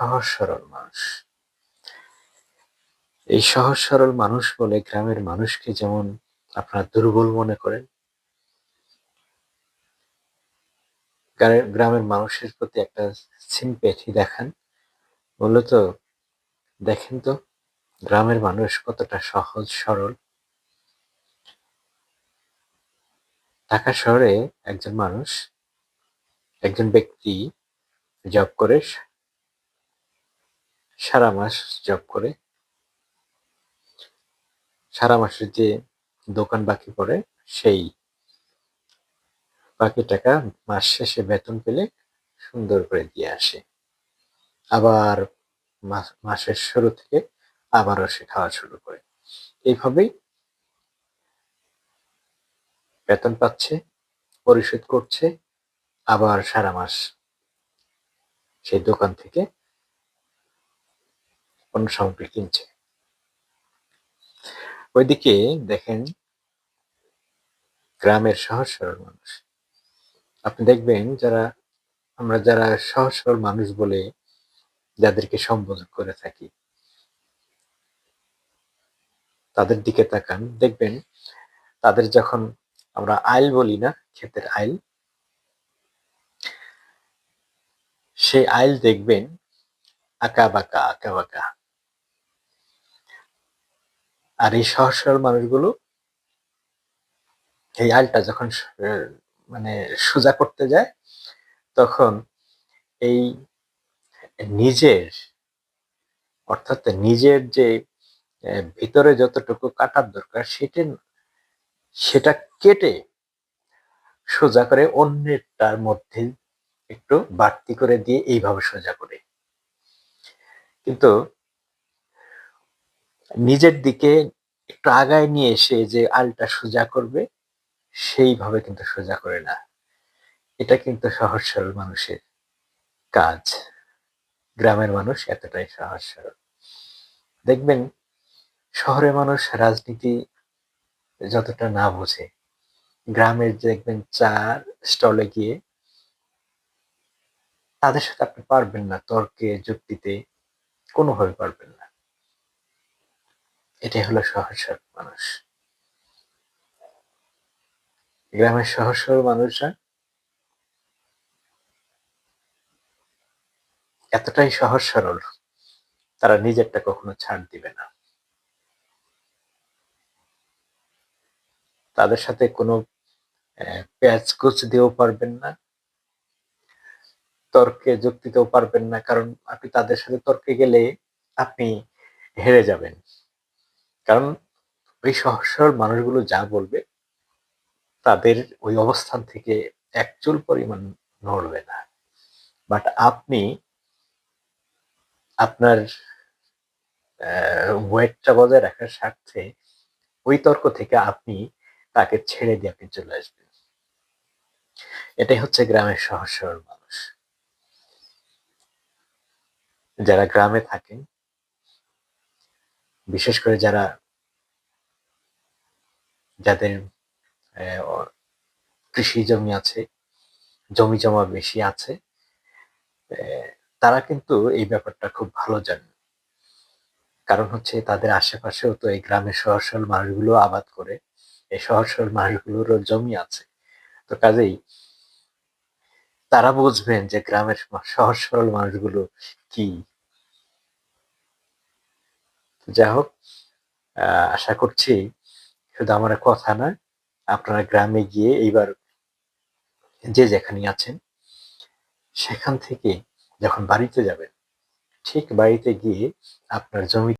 সহজ সরল মানুষ। এই সহজ সরল মানুষ বলে গ্রামের মানুষকে যেমন আপনারা দুর্বল মনে করেন, গ্রামের মানুষের প্রতি একটা সিম্পেথি দেখান। মূলত দেখেন তো, গ্রামের মানুষ কতটা সহজ সরল ঢাকা শহরে একজন মানুষ, একজন ব্যক্তি জব করে সারা মাস জব করে। সারা মাসের যে দোকান বাকি পড়ে, সেই বাকি টাকা মাস শেষে বেতন পেলে সুন্দর করে দিয়ে আসে। আবার মাস- মাসের শুরু থেকে আবারও সে খাওয়া শুরু করে। এইভাবেই বেতন পাচ্ছে, পরিশোধ করছে, আবার সারা মাস সেই দোকান থেকে পণ্য সামগ্রী কিনছে। ওইদিকে দেখেন গ্রামের সহজ সরল মানুষ। আপনি দেখবেন যারা, আমরা যারা সহজ সরল মানুষ বলে যাদেরকে সম্বোধন করে থাকি, তাদের দিকে তাকান, দেখবেন তাদের যখন আমরা আইল বলি না, ক্ষেতের আইল, সেই আইল দেখবেন আঁকা বাঁকা আঁকা বাঁকা। আর এই সহজ সরল মানুষগুলো এই আলটা যখন মানে সোজা করতে যায়, তখন এই নিজের, অর্থাৎ নিজের যে ভিতরে যতটুকু কাটার দরকার, সেটা সেটা কেটে সোজা করে অন্যেরটার মধ্যে একটু বাড়তি করে দিয়ে এইভাবে সোজা করে। কিন্তু নিজের দিকে একটু আগায় নিয়ে এসে যে আলটা সোজা করবে, সেইভাবে কিন্তু সোজা করে না। এটা কিন্তু সহজ সরল মানুষের কাজ। গ্রামের মানুষ এতটাই সহজ সরল। দেখবেন শহরের মানুষ রাজনীতি যতটা না বোঝে, গ্রামের দেখবেন চার স্টলে গিয়ে তাদের সাথে আপনি পারবেন না তর্কে, যুক্তিতে, কোনোভাবে পারবেন না। এটাই হলো সহজ সরল মানুষ। গ্রামের সহজ সরল মানুষরা এতটাই সহজ সরল, তারা নিজেরটা কখনো ছাড় দিবে না। তাদের সাথে কোনো পেঁয়াজ কুচ দিয়েও পারবেন না, তর্কে যুক্তিতেও পারবেন না, কারণ আপনি তাদের সাথে তর্কে গেলে আপনি হেরে যাবেন। কারণ ওই সহজ মানুষগুলো যা বলবে, তাদের ওই অবস্থান থেকে এক চুল পরিমাণ নড়বে না। বাট আপনি আপনার ওয়েটটা বজায় রাখার স্বার্থে ওই তর্ক থেকে আপনি তাকে ছেড়ে দিয়ে আপনি চলে আসবেন। এটাই হচ্ছে গ্রামের সহজ সরল মানুষ। যারা গ্রামে থাকেন বিশেষ করে যারা যাদের কৃষি জমি আছে, জমি জমা বেশি আছে তারা কিন্তু এই ব্যাপারটা খুব ভালো জানে কারণ হচ্ছে তাদের আশেপাশেও তো এই গ্রামের সহজ সরল মানুষগুলো আবাদ করে, এই সহজ সরল মানুষগুলোরও জমি আছে। তো কাজেই তারা বুঝবেন যে গ্রামের সহজ সরল মানুষগুলো কি যাই হোক আশা করছি শুধু আমার কথা না আপনারা গ্রামে গিয়ে এইবার যে যেখানে আছেন, সেখান থেকে যখন বাড়িতে যাবেন, ঠিক বাড়িতে গিয়ে আপনার জমি